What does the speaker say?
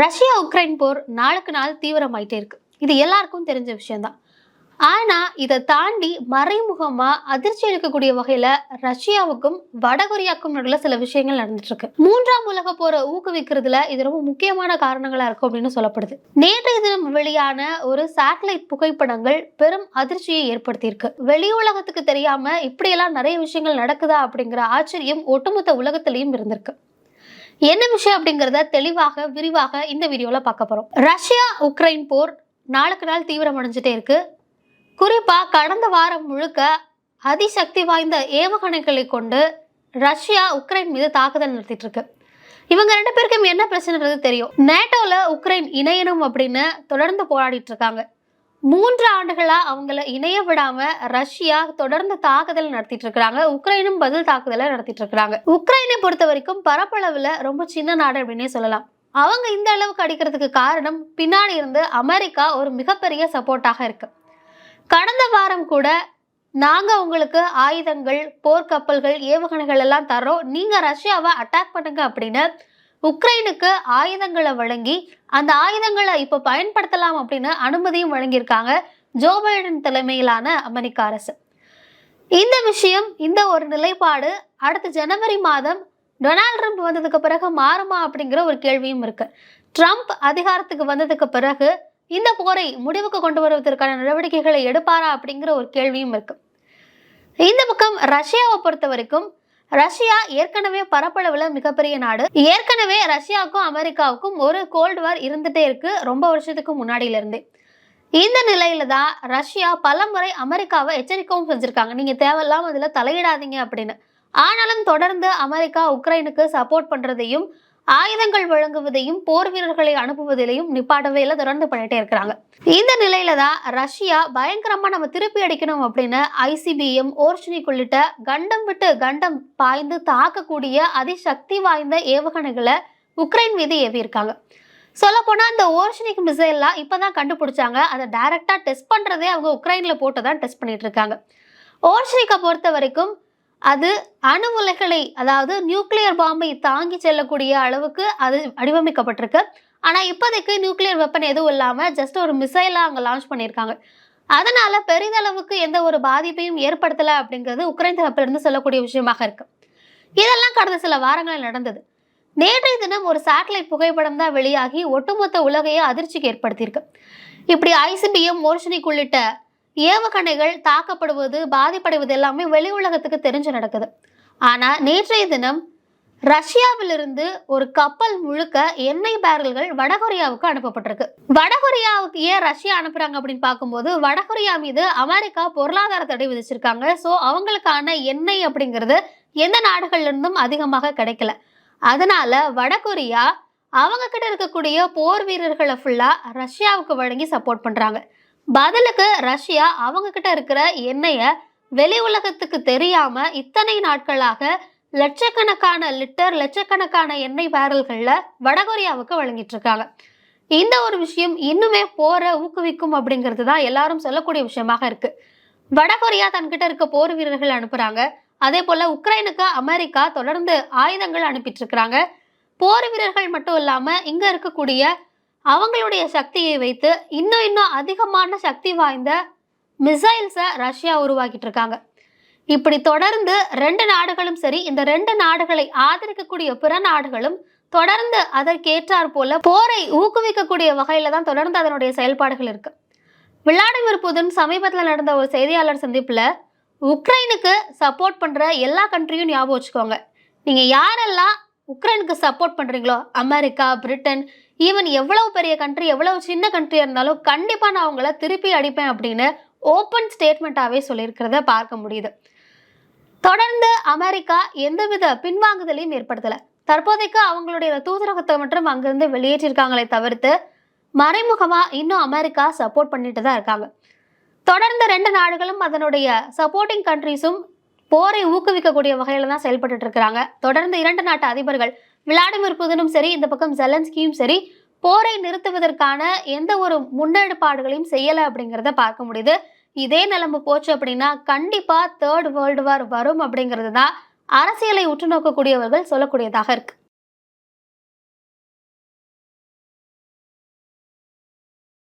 Russia Ukraine போர் நாளுக்கு நாள் தீவிரமாயிட்டே இருக்கு. இது எல்லாருக்கும் தெரிஞ்ச விஷயம்தான். ஆனா இதை தாண்டி மறைமுகமா அதிர்ச்சி அளிக்கக்கூடிய வகையில ரஷ்யாவுக்கும் வடகொரியாவுக்கும் நடுவில் சில விஷயங்கள் நடந்துட்டு இருக்கு மூன்றாம் உலக போரை ஊக்குவிக்கிறதுல இது ரொம்ப முக்கியமான காரணங்களா இருக்கும் அப்படின்னு சொல்லப்படுது. நேற்றைய தினம் வெளியான ஒரு சேட்டலைட் புகைப்படங்கள் பெரும் அதிர்ச்சியை ஏற்படுத்தியிருக்கு. வெளி உலகத்துக்கு தெரியாம இப்படியெல்லாம் நிறைய விஷயங்கள் நடக்குதா அப்படிங்கிற ஆச்சரியம் ஒட்டுமொத்த உலகத்திலையும் இருந்திருக்கு. என்ன விஷயம் அப்படிங்கிறத தெளிவாக விரிவாக இந்த வீடியோவில் பார்க்க போகிறோம் ரஷ்யா உக்ரைன் போர் நாளுக்கு நாள் தீவிரமடைஞ்சிட்டே இருக்கு. குறிப்பாக கடந்த வாரம் முழுக்க அதிசக்தி வாய்ந்த ஏவுகணைகளை கொண்டு ரஷ்யா உக்ரைன் மீது தாக்குதல் நடத்திட்டு இருக்கு. இவங்க ரெண்டு பேருக்கும் என்ன பிரச்சனைன்றது தெரியும். நேட்டோவில் உக்ரைன் இணையணும் அப்படின்னு தொடர்ந்து போராடிட்டு இருக்காங்க. மூன்று ஆண்டுகளா அவங்கள இணைய விடாம ரஷ்யா தொடர்ந்து தாக்குதல் நடத்திட்டு இருக்கிறாங்க. உக்ரைனும் பதில் தாக்குதலை நடத்திட்டு இருக்கிறாங்க. உக்ரைனை பொறுத்த வரைக்கும் பரப்பளவுல ரொம்ப சின்ன நாடு அப்படின்னே சொல்லலாம். அவங்க இந்த அளவுக்கு அடிக்கிறதுக்கு காரணம் பின்னாடி இருந்து அமெரிக்கா ஒரு மிகப்பெரிய சப்போர்ட்டாக இருக்கு. கடந்த வாரம் கூட நாங்க உங்களுக்கு ஆயுதங்கள் போர்க்கப்பல்கள் ஏவுகணைகள் எல்லாம் தர்றோம். நீங்க ரஷ்யாவை அட்டாக் பண்ணுங்க அப்படின்னு உக்ரைனுக்கு ஆயுதங்களை வழங்கி அந்த ஆயுதங்களை இப்போ பயன்படுத்தலாம் அப்படின்னு அனுமதியும் வழங்கியிருக்காங்க ஜோ பைடன் தலைமையிலான அமெரிக்க அரசு. இந்த விஷயம் இந்த ஒரு நிலைப்பாடு அடுத்த ஜனவரி மாதம் டொனால்ட் ட்ரம்ப் வந்ததுக்கு பிறகு மாறுமா அப்படிங்கிற ஒரு கேள்வியும் இருக்கு. ட்ரம்ப் அதிகாரத்துக்கு வந்ததுக்கு பிறகு இந்த போரை முடிவுக்கு கொண்டு வருவதற்கான நடவடிக்கைகளை எடுப்பாரா அப்படிங்கிற ஒரு கேள்வியும் இருக்கு. இந்த பக்கம் ரஷ்யாவை பொறுத்த வரைக்கும் ரஷ்யா ஏற்கனவே பரப்பளவுல மிகப்பெரிய நாடு. ஏற்கனவே ரஷ்யாவுக்கும் அமெரிக்காவுக்கும் ஒரு கோல்டு வார் இருந்துட்டே இருக்கு ரொம்ப வருஷத்துக்கு முன்னாடியில இருந்தே இந்த நிலையில தான் ரஷ்யா பல முறை அமெரிக்காவை எச்சரிக்கவும் செஞ்சிருக்காங்க. நீங்க தேவையில்லாம அதுல தலையிடாதீங்க அப்படின்னு. ஆனாலும் தொடர்ந்து அமெரிக்கா உக்ரைனுக்கு சப்போர்ட் பண்றதையும் ஆயுதங்கள் வழங்குவதையும் போர் வீரர்களை அனுப்புவதிலையும் நிப்பாட்டவே இல்லை தொடர்ந்து பண்ணிட்டே இருக்கிறாங்க. இந்த நிலையில தான் ரஷ்யா பயங்கரமா நம்ம திருப்பி அடிக்கணும் அப்படின்னு ஐசிபிஎம் ஓர்ஷினிக் உள்ளிட்ட கண்டம் விட்டு கண்டம் பாய்ந்து தாக்கக்கூடிய அதிசக்தி வாய்ந்த ஏவுகணைகளை உக்ரைன் மீது ஏவியிருக்காங்க. சொல்ல போனா இந்த ஓர்ஷனிக் மிசைல்லாம் இப்பதான் கண்டுபிடிச்சாங்க. அதை டைரக்டா டெஸ்ட் பண்றதே அவங்க உக்ரைன்ல போட்டு தான் டெஸ்ட் பண்ணிட்டு இருக்காங்க. ஓர்ஷனிக்கை பொறுத்த வரைக்கும் அது அணு உலைகளை அதாவது நியூக்ளியர் பாம்பை தாங்கி செல்லக்கூடிய அளவுக்கு அது வடிவமைக்கப்பட்டிருக்கு. ஆனால் இப்போதைக்கு நியூக்ளியர் வெப்பன் எதுவும் இல்லாமல் ஜஸ்ட் ஒரு மிசைலாக அங்கே லான்ச் பண்ணியிருக்காங்க. அதனால பெரிதளவுக்கு எந்த ஒரு பாதிப்பையும் ஏற்படுத்தலை அப்படிங்கிறது உக்ரைன் தரப்பிலிருந்து சொல்லக்கூடிய விஷயமாக இருக்கு. இதெல்லாம் கடந்த சில வாரங்களில் நடந்தது. நேற்றைய தினம் ஒரு சேட்டலைட் புகைப்படம் தான் வெளியாகி ஒட்டுமொத்த உலகையே அதிர்ச்சிக்கு ஏற்படுத்தியிருக்கு. இப்படி ஐசிபிஎம் மோர்ஷனிக் உள்ளிட்ட ஏவுகணைகள் தாக்கப்படுவது பாதிப்படைவது எல்லாமே வெளி உலகத்துக்கு தெரிஞ்சு நடக்குது. ஆனால் நேற்றைய தினம் ரஷ்யாவிலிருந்து ஒரு கப்பல் முழுக்க எண்ணெய் பேரல்கள் வடகொரியாவுக்கு அனுப்பப்பட்டிருக்கு. வடகொரியாவுக்கு ஏன் ரஷ்யா அனுப்புறாங்க அப்படின்னு பார்க்கும்போது வடகொரியா மீது அமெரிக்கா பொருளாதார தடை விதிச்சிருக்காங்க. ஸோ அவங்களுக்கான எண்ணெய் அப்படிங்கிறது எந்த நாடுகள்ல இருந்தும் அதிகமாக கிடைக்கல. அதனால வடகொரியா அவங்க கிட்ட இருக்கக்கூடிய போர் வீரர்களை ஃபுல்லா ரஷ்யாவுக்கு வழங்கி சப்போர்ட் பண்றாங்க. பதிலுக்கு ரஷ்யா அவங்க கிட்ட இருக்கிற எண்ணெயை வெளி உலகத்துக்கு தெரியாம இத்தனை நாட்களாக லட்சக்கணக்கான லிட்டர் லட்சக்கணக்கான எண்ணெய் பேரல்கள்ல வடகொரியாவுக்கு வழங்கிட்டு இருக்காங்க. இந்த ஒரு விஷயம் இன்னுமே போரை ஊக்குவிக்கும் அப்படிங்கிறது தான் எல்லாரும் சொல்லக்கூடிய விஷயமாக இருக்கு. வடகொரியா தன்கிட்ட இருக்க போர் வீரர்கள் அனுப்புறாங்க. அதே போல உக்ரைனுக்கு அமெரிக்கா தொடர்ந்து ஆயுதங்கள் அனுப்பிட்டு இருக்கிறாங்க. போர் வீரர்கள் மட்டும் இல்லாம இங்க இருக்கக்கூடிய அவங்களுடைய சக்தியை வைத்து இன்னும் இன்னும் அதிகமான சக்தி வாய்ந்த மிசைல்ஸை ரஷ்யா உருவாக்கிட்டு இருக்காங்க. இப்படி தொடர்ந்து ரெண்டு நாடுகளும் சரி இந்த ரெண்டு நாடுகளை ஆதரிக்கக்கூடிய பிற நாடுகளும் தொடர்ந்து அதற்கேற்றார் போல போரை ஊக்குவிக்கக்கூடிய வகையில தான் தொடர்ந்து அதனுடைய செயல்பாடுகள் இருக்கு. விளாடிமிர் புதின் சமீபத்தில் நடந்த ஒரு செய்தியாளர் சந்திப்பில் உக்ரைனுக்கு சப்போர்ட் பண்ணுற எல்லா கண்ட்ரியும் ஞாபகம் வச்சுக்கோங்க. நீங்கள் யாரெல்லாம் உக்ரைனுக்கு சப்போர்ட் பண்ணுறீங்களோ அமெரிக்கா பிரிட்டன் ஈவன் எவ்வளவு பெரிய கண்ட்ரி எவ்வளவு சின்ன கண்ட்ரியாக இருந்தாலும் கண்டிப்பாக நான் அவங்கள திருப்பி அடிப்பேன் அப்படின்னு ஓப்பன் ஸ்டேட்மெண்ட்டாகவே சொல்லியிருக்கிறத பார்க்க முடியுது. தொடர்ந்து அமெரிக்கா எந்தவித பின்வாங்குதலையும் ஏற்படுத்தலை. தற்போதைக்கு அவங்களுடைய தூதரகத்தை மட்டும் அங்கிருந்து வெளியேற்றிருக்காங்களே தவிர்த்து மறைமுகமாக இன்னும் அமெரிக்கா சப்போர்ட் பண்ணிட்டு தான் இருக்காங்க. தொடர்ந்து ரெண்டு நாடுகளும் அதனுடைய சப்போர்ட்டிங் கண்ட்ரிஸும் போரை ஊக்குவிக்கக்கூடிய வகையில தான் செயல்பட்டு இருக்கிறாங்க. தொடர்ந்து இரண்டு நாட்டு அதிபர்கள் விளாடிமிர் புதினும் சரி இந்த பக்கம் ஜெலன்ஸ்கியும் சரி போரை நிறுத்துவதற்கான எந்த ஒரு முன்னெடுப்பாடுகளையும் செய்யலை அப்படிங்கிறத பார்க்க முடியுது. இதே நிலைமை போச்சு அப்படின்னா கண்டிப்பாக தேர்ட் வேர்ல்டு வார் வரும் அப்படிங்கிறது தான் அரசியலை உற்று நோக்கக்கூடியவர்கள் சொல்லக்கூடியதாக இருக்குது